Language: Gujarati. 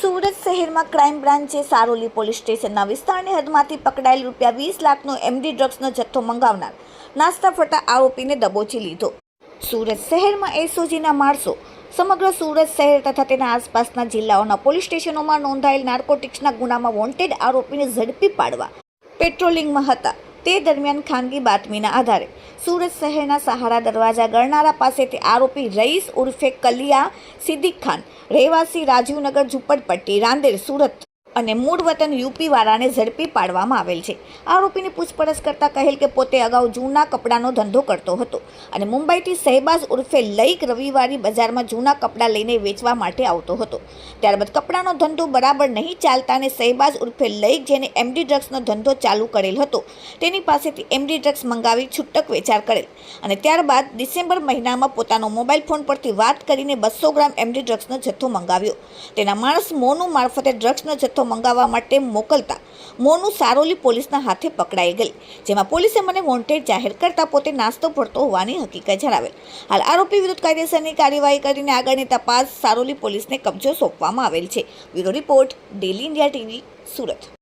સુરત શહેરમાં ક્રાઇમ બ્રાન્ચે સારોલી પોલીસ સ્ટેશનના વિસ્તારની હદમાંથી પકડાયેલ રૂપિયા વીસ લાખનો એમડી ડ્રગ્સનો જથ્થો મંગાવનાર નાસ્તા ફરતા આરોપીને દબોચી લીધો. સુરત શહેરમાં એસઓજીના માણસો, સમગ્ર સુરત શહેર તથા તેના આસપાસના જિલ્લાઓના પોલીસ સ્ટેશનોમાં નોંધાયેલ નાર્કોટિક્સના ગુનામાં વોન્ટેડ આરોપીને ઝડપી પાડવા. પેટ્રોલિંગમાં હતા. તે દરમિયાન ખાનગી બાતમીના આધારે સુરત શહેરના સહારા દરવાજા ગણનારા પાસેથી આરોપી રઈસ ઉર્ફે કલિયા સિદ્દીક ખાન, રહેવાસી રાજીવનગર ઝુંપડપટ્ટી, રાંદેર, સુરત. અને મૂળ વતન યુપી વાળાને ઝડપી પાડવામાં આવેલ છે. આરોપીની પૂછપરછ કરતાં કહેલ કે પોતે અગાઉ જૂના કપડાનો ધંધો કરતો હતો અને મુંબઈથી શહેબાઝ ઉર્ફે લઈક રવિવારી બજારમાં જૂના કપડાં લઈને વેચવા માટે આવતો હતો. ત્યારબાદ કપડાનો ધંધો બરાબર નહીં ચાલતા અને સહેબાઝ ઉર્ફે લઈક જેને એમડી ડ્રગ્સનો ધંધો ચાલુ કરેલ હતો, તેની પાસેથી એમડી ડ્રગ્સ મંગાવી છૂટક વેચાર કરેલ અને ત્યારબાદ ડિસેમ્બર મહિનામાં પોતાનો મોબાઈલ ફોન પરથી વાત કરીને બસો ગ્રામ એમડી ડ્રગ્સનો જથ્થો મંગાવ્યો. તેના માણસ મોનું મારફતે ડ્રગ્સનો જથ્થો મંગાવવા માટે મોકલતા મોનું સારોલી પોલીસના હાથે પકડાઈ ગઈ, જેમાં પોલીસે મને વોન્ટેડ જાહેર કરતા પોતે નાસ્તો ભરતો હોવાની હકીકત જણાવેલ. હાલ આરોપી વિરુદ્ધ કાયદેસરની કાર્યવાહી કરીને આગળની તપાસ સારોલી પોલીસને કબજો સોંપવામાં આવેલ છે. Bureau report, daily India TV, Surat.